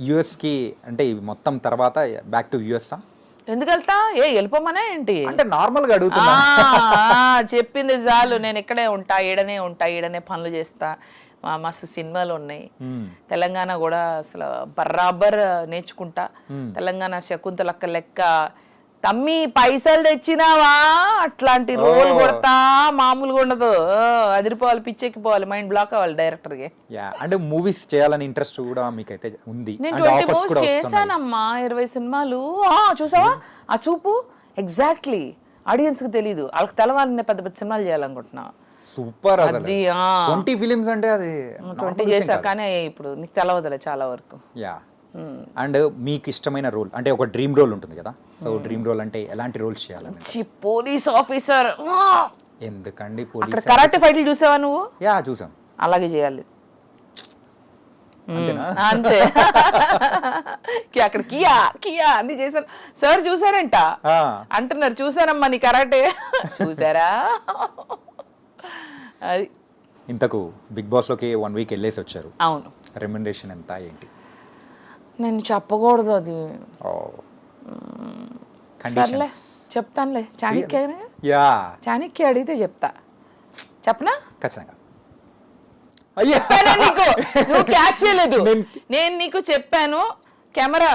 యుఎస్కి అంటే మొత్తం తర్వాత బ్యాక్ టు యుఎస్ ఎందుకు వెళ్తా? ఏ వెళ్ళిపోమనే ఏంటి? అంటే నార్మల్గా ఆ, అడుగుతున్నా. ఆ, చెప్పింది చాలు. నేను ఇక్కడే ఉంటా ఈడనే ఉంటా ఈడనే పనులు చేస్తా. మా మస్తు సినిమాలు ఉన్నాయి. తెలంగాణ కూడా అసలు బర్రాబర్ నేర్చుకుంటా. తెలంగాణ శకుంతలక్క లెక్క తమ్మి పైసలు తెచ్చినావా? అట్లాంటి రోల్ కొడతా మామూలుగా ఉండదు. అదిరిపోవాలి పిచ్చెక్కిపోవాలి మైండ్ బ్లాక్ అవ్వాలి డైరెక్టర్కి. యా అంటే మూవీస్ చేయాలని ఇంట్రెస్ట్ కూడా మీకైతే ఉంది. నేను ట్వంటీ మూవ్స్ చేశానమ్మా ఇరవై సినిమాలు. చూసావా? ఆ చూపు? ఎగ్జాక్ట్లీ ఆడియన్స్కి తెలీదు. వాళ్ళకి తెలవాలని పెద్ద పెద్ద సినిమాలు చేయాలనుకుంటున్నా. సూపర్ అది ట్వంటీ ఫిలిమ్స్ అంటే అది ట్వంటీ చేశా కానీ ఇప్పుడు నీకు తెలవదులే చాలా వరకు. యా. అండ్ మీకు ఇష్టమైన రోల్ అంటే ఒక డ్రీమ్ రోల్ ఉంటుంది కదా సో డ్రీమ్ రోల్ అంటే ఎలాంటి రోల్స్ చేయాలని? Police officer. ఎందుకండి పోలీస్ కరాటే ఫైట్లు చూసావా నువ్వు? యా చూసాం. అలాగే చేయాలి. అంతేనా? అంతే. అక్కడ కియా కియా అన్ని చేశారు. సార్ చూసారంట అంటున్నారు చూసారమ్మా నీ కరాటే. చూసారా అది. ఇంతకు బిగ్ బాస్లోకి వన్ వీక్ వెళ్ళేసి వచ్చారు. అవును. రెమ్యునరేషన్ ఎంత ఏంటి? నేను చెప్పకూడదు అది. సర్లే చెప్తానులే. చాణక్య యా. చాణక్య అడిగితే చెప్తా. చెప్పనా? ఖచ్చితంగా. అయ్యా! చెప్పానా నీకు? నువ్వు క్యాచ్ చేయలేదు. నేను- నీకు చెప్పాను కెమెరా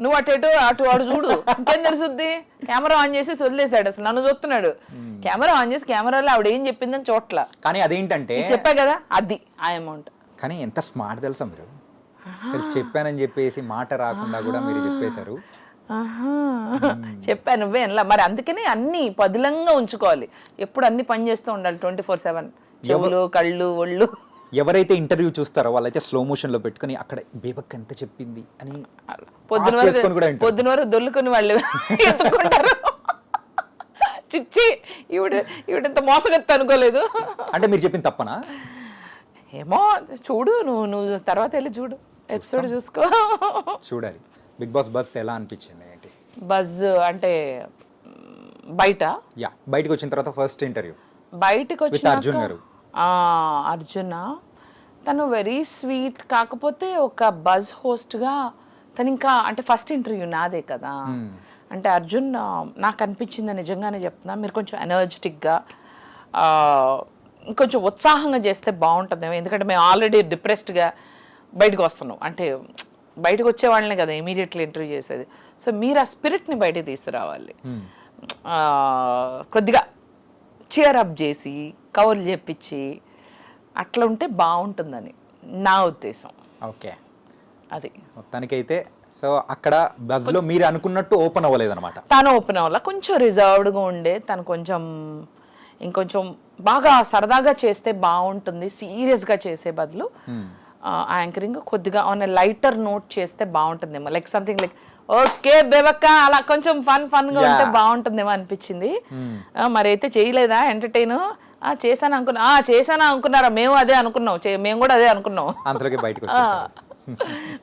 నువ్వు అటు ఇటు అటు అటు చూడు. ఇంకేం తెలుసుద్ది? కెమెరా ఆన్ చేసి వదిలేశాడు అసలు నన్ను చూస్తున్నాడు. కెమెరా ఆన్ చేసి కెమెరాలో ఆవిడ ఏం చెప్పిందని చోట్ల కానీ అదేంటంటే చెప్పా కదా? అది ఆ అమౌంట్ కానీ ఎంత స్మార్ట్ తెలుసా మీరు? అసలు చెప్పానని చెప్పేసి మాట రాకుండా కూడా మీరు చెప్పేశారు. చెప్పా నువ్వే అలా మరి అందుకనే అన్ని పదిలంగా ఉంచుకోవాలి. ఎప్పుడు అన్ని పని చేస్తూ ఉండాలి ట్వంటీ ఫోర్ సెవెన్. చెవులు కళ్ళు ఒళ్ళు. ఎవరైతే ఇంటర్వ్యూ చూస్తారో వాళ్ళైతే స్లో మోషన్లో పెట్టుకుని అక్కడ బేబక్ ఎంత చెప్పింది అని పొద్దున వరకు. పొద్దున వరకు దొల్లుకొని వాళ్ళు ఎత్తుకుంటారు చిచ్చి ఈవిడ ఈవిడంత మోసగత్త అనుకోలేదు. అంటే మీరు చెప్పింది తప్పనా? ఏమో చూడు నువ్వు నువ్వు తర్వాత వెళ్ళి చూడు. ఎపిసోడ్ చూసుకో. చూడాలి. బిగ్ బాస్ బస్ ఎలా అనిపించింది ఏంటి? బజ్ అంటే బయట? యా బయటకు వచ్చిన తర్వాత ఫస్ట్ ఇంటర్వ్యూ. బయటకు వచ్చినాక అర్జున్ గారు. అర్జున? తను వెరీ స్వీట్ కాకపోతే ఒక బజ్ హోస్ట్గా తను ఇంకా అంటే ఫస్ట్ ఇంటర్వ్యూ నాదే కదా. అంటే అర్జున్ ఆ, నాకు అనిపించింది నిజంగానే చెప్తున్నా మీరు కొంచెం ఎనర్జెటిక్గా ఇంకొంచెం ఉత్సాహంగా చేస్తే బాగుంటుందేమో ఎందుకంటే మేము ఆల్రెడీ డిప్రెస్డ్గా బయటకు వస్తున్నాం అంటే బయటకు వచ్చే వాళ్ళనే కదా ఇమీడియట్లీ ఇంటర్వ్యూ చేసేది. సో మీరు ఆ స్పిరిట్ని బయటకు తీసుకురావాలి. ఆ, కొద్దిగా చీర్ అప్ చేసి కవర్లు చెప్పించి అట్లా ఉంటే బాగుంటుందని నా ఉద్దేశం. ఓకే. అది. మొత్తానికైతే సో అక్కడ బజ్లో మీరు అనుకున్నట్టు ఓపెన్ అవ్వలేదు అనమాట తను ఓపెన్ అవ్వాల? కొంచెం రిజర్వ్డ్గా ఉండే తను కొంచెం ఇంకొంచెం బాగా సరదాగా చేస్తే బాగుంటుంది సీరియస్గా చేసే బదులు. యాంకరింగ్ కొద్దిగా ఆన్ లైటర్ నోట్ చేస్తే బాగుంటుందేమో. లైక్ సంథింగ్ లైక్ ఓకే బేబక్క అలా కొంచెం ఫన్ ఫన్గా ఉంటే Yeah. బాగుంటుందేమో అనిపించింది. ఆ, మరి అయితే చేయలేదా ఎంటర్టైన్ చేశాను అనుకున్నా ఆ, చేశాను అనుకున్నారా? మేము అదే అనుకున్నాం. మేము కూడా అదే అనుకున్నాం. అంతలోకి బయటకు వచ్చేసారు.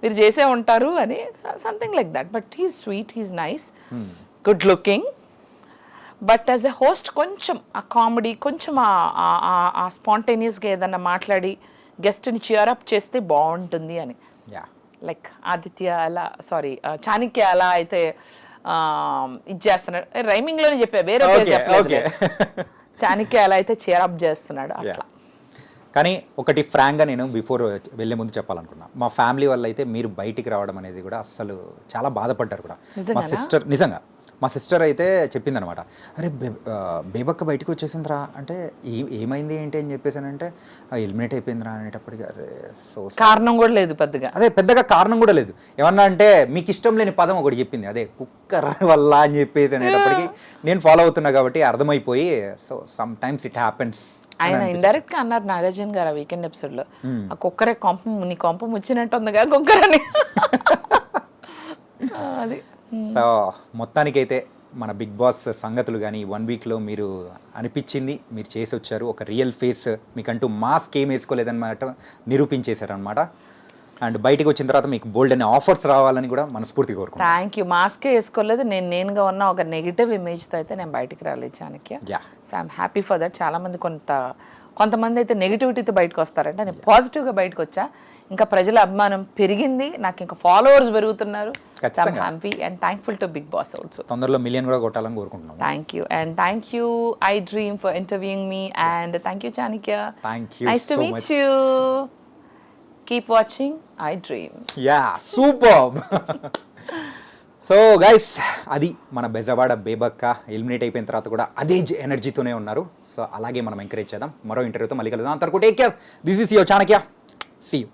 మీరు చేసే ఉంటారు అని something like that but he sweet he's nice good looking but as a host కొంచెం ఆ కామెడీ కొంచెం ఆ- ఆ- ఆ- ఆ స్పాంటేనియస్గా ఏదన్నా మాట్లాడి గెస్ట్ని చియరప్ చేస్తే బాగుంటుంది అని. యా లైక్ ఆదిత్య అలా సారీ చాణక్య అలా అయితే ఇది చేస్తున్నాడు. రైమింగ్లోనే చెప్పా వేరే. చాణక్య అలా అయితే చియరప్ చేస్తున్నాడు అట్లా. కానీ ఒకటి ఫ్రాంక్గా నేను బిఫోర్ వెళ్ళే ముందు చెప్పాలనుకున్నా. మా ఫ్యామిలీ వల్ల అయితే మీరు బయటికి రావడం అనేది కూడా అస్సలు చాలా బాధపడ్డారు కూడా. మా? సిస్టర్ నిజంగా. మా సిస్టర్ అయితే చెప్పిందనమాట అరే బే బేబక్క బయటకు వచ్చేసిందిరా అంటే ఏ ఏమైంది ఏంటి అని చెప్పేసానంటే ఎలిమినేట్ అయిపోయిందిరా అనేటప్పటికి అరే సో కారణం కూడా లేదు పెద్దగా. అదే పెద్దగా కారణం కూడా లేదు. ఏమన్నా అంటే మీకు ఇష్టం లేని పదం ఒకటి చెప్పింది అదే కుక్కర్ వల్ల అని చెప్పేసి అనేటప్పటికి నేను ఫాలో అవుతున్నా కాబట్టి అర్థమైపోయి so some times it happens ఆయన ఇండైరెక్ట్గా అన్నారు నాగార్జున గారు ఆ వీకెండ్ ఎపిసోడ్లో. ఆ కుక్కరే కొంప నీ కొంప ముచ్చినట్టు ఉందిగా కుక్కర్ అని అది. సో మొత్తానికైతే మన బిగ్ బాస్ సంగతులు కానీ వన్ వీక్లో మీరు అనిపించింది మీరు చేసి వచ్చారు ఒక రియల్ ఫేస్ మీకంటూ మాస్క్ ఏం వేసుకోలేదన్నమాట నిరూపించేశారనమాట అండ్ బయటికి వచ్చిన తర్వాత మీకు బోల్డ్ అనే ఆఫర్స్ రావాలని కూడా మనస్ఫూర్తిగా కోరుకుంటాను థ్యాంక్ యూ మాస్కే వేసుకోలేదు. నేను నేనుగా ఉన్న ఒక నెగిటివ్ ఇమేజ్తో అయితే నేను బయటికి రాలేదు Chanakya. So I'm happy for that చాలా మంది కొంత కొంతమంది అయితే నెగిటివిటీతో బయటకు వస్తారంటే నేను పాజిటివ్గా బయటకు వచ్చా. ఇంకా ప్రజల అభిమానం పెరిగింది. నాకు ఇంకా ఫాలోవర్స్ పెరుగుతున్నారు. Happy and thankful to Bigg Boss also తొందరలో మిలియన్ కూడా కొట్టాలని కోరుకుంటున్నాం thank you and thank you I dream for interviewing me and thank you Chanakya Thank you nice to meet. You keep watching I dream yeah super so guys అది మన Bezawada బేబక్క eliminate అయిపోయిన తర్వాత కూడా అదే ఎనర్జీతోనే ఉన్నారు. సో అలాగే మనం ఎంకరేజ్ చేద్దాం. మరో ఇంటర్వ్యూతో మళ్ళీ కలుద్దాం. అంతవరకు take care this is your Chanakya see you